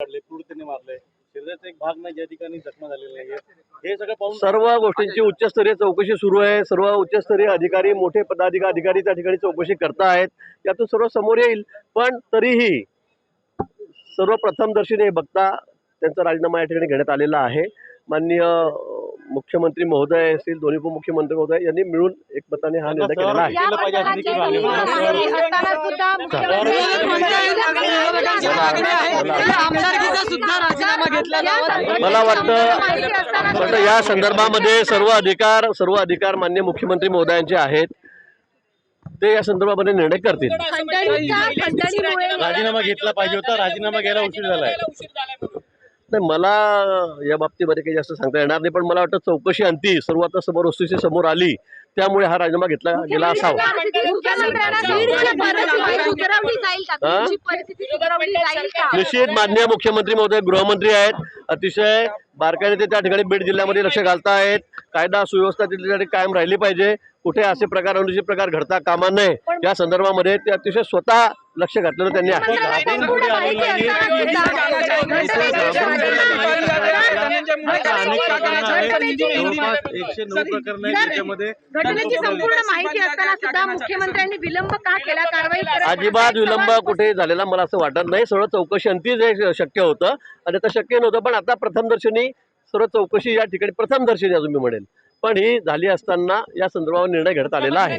काढले क्रूर त्यांनी मारले शरीराचा एक भाग नाही ज्या ठिकाणी जखमा झालेला आहे हे सगळं पाहून सर्व गोष्टींची उच्चस्तरीय चौकशी सुरू आहे सर्व उच्चस्तरीय अधिकारी मोठे पदाधिकारी अधिकारी त्या ठिकाणी चौकशी करतायत यातून सर्व समोर येईल पण तरीही सर्व प्रथमदर्शीने हे बघता त्यांचा राजीनामा या ठिकाणी घेण्यात आलेला आहे माननीय मुख्यमंत्री महोदय असतील दोन्ही उपमुख्यमंत्री महोदय यांनी मिळून एकमताने हा निर्णय केलेला आहे आमदारकीचा सुद्धा राजीनामा घेतला मला वाटतं वाटतं या संदर्भामध्ये सर्व अधिकार सर्व अधिकार मान्य मुख्यमंत्री महोदयांचे आहेत. ते या संदर्भामध्ये निर्णय करतील. राजीनामा घेतला पाहिजे होता राजीनामा घ्यायला उशीर झालाय. नाही मला या बाबतीमध्ये काही जास्त सांगता येणार नाही पण मला वाटतं चौकशी अंती सर्व आता समोर वस्तूची समोर आली त्यामुळे हा राजीनामा घेतला गेला असावा. परिस्थिती सुधारवली जाईल का? हा? निश्चित माननीय मुख्यमंत्री महोदय गृहमंत्री आहेत. अतिशय बारकाईने ते त्या ठिकाणी बीड जिल्ह्यामध्ये लक्ष घालतायत कायदा सुव्यवस्था ठिकाणी कायम राहिली पाहिजे. कुठे असे प्रकार अनुचित प्रकार घडता कामा नये. या संदर्भामध्ये ते अतिशय स्वतः लक्ष घातलेलं त्यांनी आहे. माहिती घटनेची संपूर्ण माहिती असताना सुद्धा मुख्यमंत्र्यांनी विलंब का केला? कारवाई करत अजिबात विलंब कुठे झालेला मला असं वाटत नाही. सर्व चौकशी अंतीच हे शक्य होतं आणि आता शक्य नव्हतं पण आता प्रथमदर्शनी सर्व चौकशी या ठिकाणी प्रथमदर्शनी अजून मी म्हणेल. पण ही झाली असताना या संदर्भावर निर्णय घेण्यात आलेला आहे.